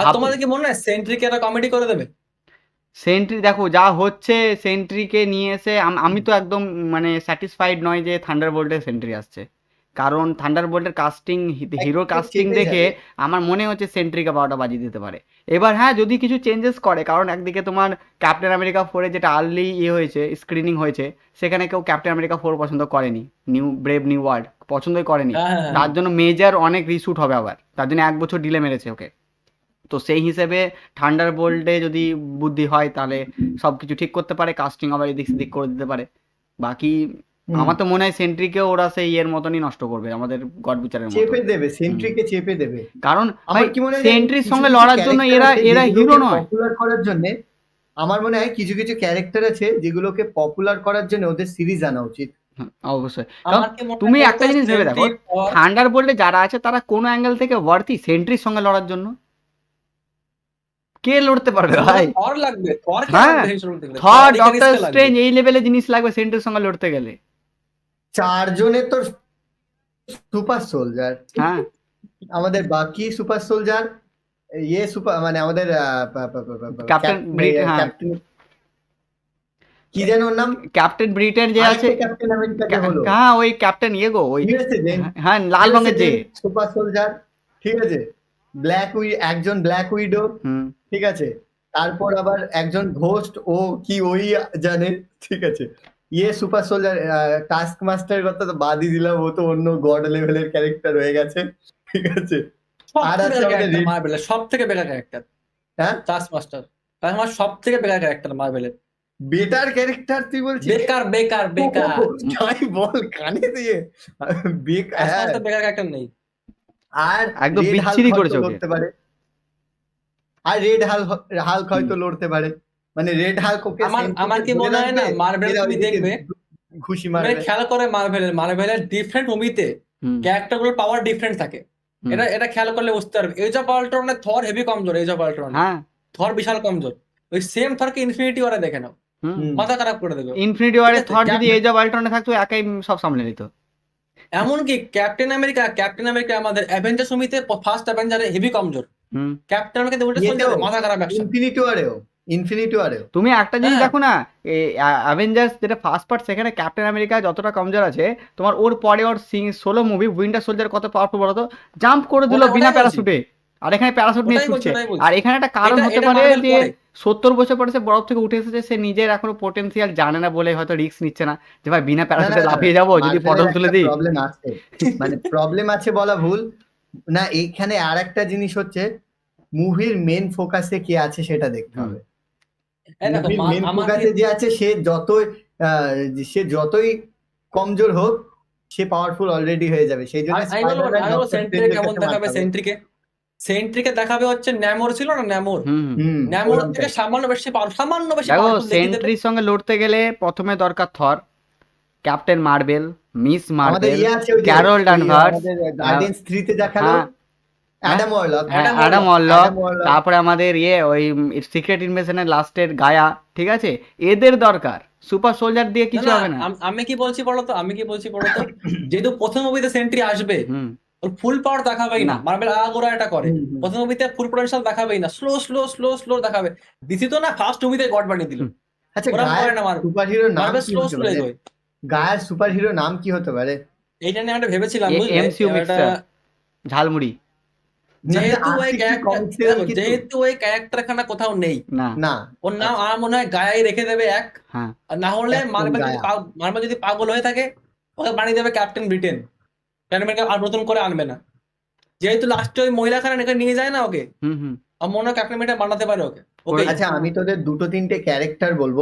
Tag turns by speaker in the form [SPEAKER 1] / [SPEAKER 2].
[SPEAKER 1] আর তোমাদের কি মনে হয় সেন্ট্রিকে একটা কমেডি করে দেবে?
[SPEAKER 2] সেন্ট্রি দেখো যা হচ্ছে সেন্ট্রিকে নিয়ে এসে আমি তো একদম মানে স্যাটিসফাইড নয় যে থান্ডার বোল্টের সেন্ট্রি আসছে। কারণ থান্ডার বোল্টের কাস্টিং হিরো কাস্টিং দেখে আমার মনে হচ্ছে সেন্ট্রিকে বারোটা বাজিয়ে দিতে পারে। এবার হ্যাঁ যদি কিছু চেঞ্জেস করে কারণ একদিকে তোমার ক্যাপ্টেন আমেরিকা ফোরে যেটা আর্লি ইয়ে হয়েছে স্ক্রিনিং হয়েছে সেখানে কেউ ক্যাপ্টেন আমেরিকা ফোর পছন্দ করেনি। নিউ ব্রেভ নিউ ওয়ার্ল্ড পছন্দই করেনি।
[SPEAKER 1] হ্যাঁ হ্যাঁ
[SPEAKER 2] তার জন্য মেজর অনেক রিশুট হবে আবার। তার জন্য এক বছর ডিলে মেরেছে ওকে। তো সেই হিসেবে থান্ডার বোল্টে যদি বুদ্ধি হয় তাহলে সব কিছু ঠিক করতে পারে কাস্টিং আবার এদিক সেদিক করে দিতে পারে। বাকি আমার তো মনে হয় সেন্ট্রিকে ওরা সেই ইয়ের মতনই নষ্ট করবে আমাদের গড বিচারের
[SPEAKER 3] চেপে দেবে সেন্ট্রিকে চেপে দেবে।
[SPEAKER 2] কারণ
[SPEAKER 3] আমার
[SPEAKER 2] ভাই
[SPEAKER 3] কি মনে হয়
[SPEAKER 2] সেন্ট্রির সঙ্গে লড়ার জন্য এরা এরা হিরো নয়।
[SPEAKER 3] পপুলার করার জন্য আমার মনে হয় কিছু কিছু ক্যারেক্টার আছে যেগুলোকে পপুলার করার জন্য ওদের সিরিজ আনা উচিত।
[SPEAKER 2] অবশ্যই। তুমি একটা জিনিস ভেবে দেখো থান্ডার বোল্টে যারা আছে তারা কোনো অ্যাঙ্গেল থেকে ওয়ার্থি সেন্ট্রির সঙ্গে লড়ার জন্য? কে লড়তে পারবে? ভাই।
[SPEAKER 1] থর লাগবে থর কে
[SPEAKER 2] হ্যাঁ।
[SPEAKER 1] লাগবে হিসেবে বলতে গেলে?
[SPEAKER 2] থর
[SPEAKER 1] থর
[SPEAKER 2] ডক্টর
[SPEAKER 1] ইকারিসকে লাগবে।
[SPEAKER 2] স্ট্রেঞ্জ এই লেভেলে জিনিস লাগবে সেন্ট্রির সঙ্গে লড়তে গেলে।
[SPEAKER 3] চারজনের তো সুপার সোলজার।
[SPEAKER 2] হ্যাঁ।
[SPEAKER 3] আমাদের বাকি সুপার সোলজার ইয়ে সুপার মানে আমাদের
[SPEAKER 2] Captain Brit- হ্যাঁ।
[SPEAKER 3] ক্যাপ্টেন কি যেন ওর নাম?
[SPEAKER 2] ক্যাপ্টেন ব্রিটেন যে আছে।
[SPEAKER 3] ক্যাপ্টেন আমেরিকাতে হলো।
[SPEAKER 2] হ্যাঁ ওই ক্যাপ্টেন ইয়ে গো ওই
[SPEAKER 3] ইউএসএ জেন
[SPEAKER 2] হ্যাঁ লাল রঙের যে।
[SPEAKER 3] Super soldier. ঠিক আছে। ব্ল্যাক উই একজন ব্ল্যাক উইডো ঠিক আছে? তারপর আবার একজন ঘোস্ট ও কি ওই জানে ঠিক আছে? ইয়ে সুপার সোলজার টাস্ক মাস্টারের কথা তো বাদই দিলাম ও তো অন্য গড লেভেলের ক্যারেক্টার হয়ে গেছে ঠিক আছে? আর আছে রিড-
[SPEAKER 1] সব থেকে বেকার ক্যারেক্টার
[SPEAKER 3] হ্যাঁ
[SPEAKER 1] টাস্ক মাস্টার আমার সব থেকে বেকার ক্যারেক্টার মার্ভেলের
[SPEAKER 3] বেটার ক্যারেক্টার তুই বলছিস?
[SPEAKER 1] বেকার বেকার বেকার
[SPEAKER 3] তাই বল কানে দিয়ে। বেকার
[SPEAKER 1] টাস্ক বেকার ক্যারেক্টার নেই।
[SPEAKER 3] আর
[SPEAKER 2] একদম বিচ্ছিরি করেছে ওকে।
[SPEAKER 3] লড়তে পারে। আর রেড হাল্ক হাল্ক হয়তো লড়তে পারে। মানে রেড হাল্ক ওকে
[SPEAKER 1] আমার আমার কি মনে হয় না মার্ভেল তুমি দেখবে?
[SPEAKER 3] ঘুষি
[SPEAKER 1] মানে
[SPEAKER 3] মারবে।
[SPEAKER 1] খেয়াল করে মার্ভেলের মার্ভেলের ডিফারেন্ট মুভিতে ক্যারেক্টারগুলোর পাওয়ার ডিফারেন্ট থাকে। এটা এটা খেয়াল করলে বুঝতে পারবে। এজ অফ আল্ট্রনে থর হেভি কমজোর এজ অফ আল্ট্রন
[SPEAKER 2] হ্যাঁ।
[SPEAKER 1] থর বিশাল কমজোর। ওই সেম থরকে ইনফিনিটি ওয়ারে দেখে নাও। মাথা খারাপ করে দেবে।
[SPEAKER 2] ইনফিনিটি ওয়ারে থর যদি এজ অফ আল্ট্রনে থাকতো একাই সব সামলে নিত।
[SPEAKER 1] এমনকি captain America captain America Avenger Avenger সমিতে ফার্স্ট অ্যাভেঞ্জারে হেভি কমজোর।
[SPEAKER 2] হুম।
[SPEAKER 1] ক্যাপ্টেন আমেরিকা মাথা খারাপ
[SPEAKER 3] ইনফিনিটি ওয়ারেও ইনফিনিটি ওয়ারেও
[SPEAKER 2] তুমি একটা জিনিস
[SPEAKER 1] হ্যাঁ।
[SPEAKER 2] দেখো না অ্যাভেঞ্জার্স যেটা ফার্স্ট পার্ট সেখানে ক্যাপ্টেন আমেরিকা যতটা কমজোর আছে তোমার ওর পরে ওর সিং সোলো মুভি উইন্টার সোলজার কত পাওয়ারফুল বলতো? জাম্প করে দিল বিনা
[SPEAKER 1] প্যারাসুটে
[SPEAKER 2] প্যারাশুটে আর এখানে প্যারাশুট নিয়ে ছুটছে। আর এখানে একটা কারণ হতে পারে যে সত্তর বছর পরে সে বরফ থেকে উঠে এসেছে সে নিজের এখনও পোটেন্সিয়াল জানে না বলে হয়তো রিস্ক নিচ্ছে না যে ভাই বিনা প্যারাশুটে লাফিয়ে যাব যদি পটল তুলে দিই?
[SPEAKER 3] প্রবলেম আছে। মানে প্রবলেম আছে বলা ভুল। না এইখানে আর একটা জিনিস হচ্ছে মুভির মেন ফোকাসে কে আছে সেটা দেখতে হবে। মুভির মেন ফোকাসে যে আছে সে যতই আহ, সে যতই কমজোর হোক সে পাওয়ারফুল অলরেডি হয়ে যাবে। সেই জন্য
[SPEAKER 1] কেমন দেখাবে সেন্ট্রিকে সেন্ট্রিকে দেখাবে হচ্ছে ন্যামোর ছিল না ন্যামোর
[SPEAKER 2] হুম
[SPEAKER 3] হুম,
[SPEAKER 1] ন্যামোর থেকে সামান্য বেশি সামান্য বেশি
[SPEAKER 2] দেখো। সেন্ট্রির সঙ্গে লড়তে গেলে প্রথমে দরকার Thor Captain Marvel Ms Marvel Carol Danvers,
[SPEAKER 3] Guardians 3 তে দেখাল অ্যাডাম ওয়ারলক
[SPEAKER 2] হ্যাঁ অ্যাডাম ওয়ারলক তারপরে আমাদের ইয়ে ওই সিক্রেট ইনভেশনের লাস্টের গায়া ঠিক আছে? এদের দরকার। সুপার সোলজার দিয়ে কিছু হবে না।
[SPEAKER 1] আমি কি বলছি বলতো আমি কি বলছি বলতো যেহেতু প্রথম মুভিতে সেন্ট্রি আসবে ফুল পাওয়ার দেখাবেই না। মার্বেল আগাগোড়া এটা করে। প্রথম মুভিতে ফুল পোটেনশিয়াল দেখাবেই না। স্লো স্লো স্লো স্লো দেখাবে। দিছি তো না ফার্স্ট মুভিতে গড বানিয়ে দিল।
[SPEAKER 3] আচ্ছা
[SPEAKER 1] ওরা
[SPEAKER 3] সুপার হিরোর নাম
[SPEAKER 1] স্লো স্লো
[SPEAKER 3] গায়ের সুপার হিরো নাম কি হতে পারে?
[SPEAKER 1] এইটা নিয়ে আমরা ভেবেছিলাম
[SPEAKER 2] এ-
[SPEAKER 1] বুঝলে?
[SPEAKER 2] MCU
[SPEAKER 1] এটা-
[SPEAKER 2] ঝালমুড়ি।
[SPEAKER 1] যেহেতু ওই ক্যারেক্টার যেহেতু ওই ক্যারেক্টার খানা কোথাও নেই।
[SPEAKER 2] না।
[SPEAKER 1] ওর নাম আমার মনে হয় গায়াই রেখে দেবে এক।
[SPEAKER 2] হ্যাঁ।
[SPEAKER 1] আর না হলে
[SPEAKER 3] গায়া।
[SPEAKER 1] মার্বেল যদি পাগল হয়ে থাকে ওকে বানিয়ে দেবে ক্যাপ্টেন ব্রিটেন ক্যাপ্টেন আর নতুন করে আনবে না। যেহেতু লাস্টে ওই মহিলা খান এখানে নিয়ে যায় না ওকে
[SPEAKER 2] হুম হুম।
[SPEAKER 1] আমার মনে হয় ক্যাপ্টেন মেয়েটা বানাতে পারে ওকে। ওকে
[SPEAKER 3] আচ্ছা আমি তোদের দুটো তিনটে ক্যারেক্টার বলব।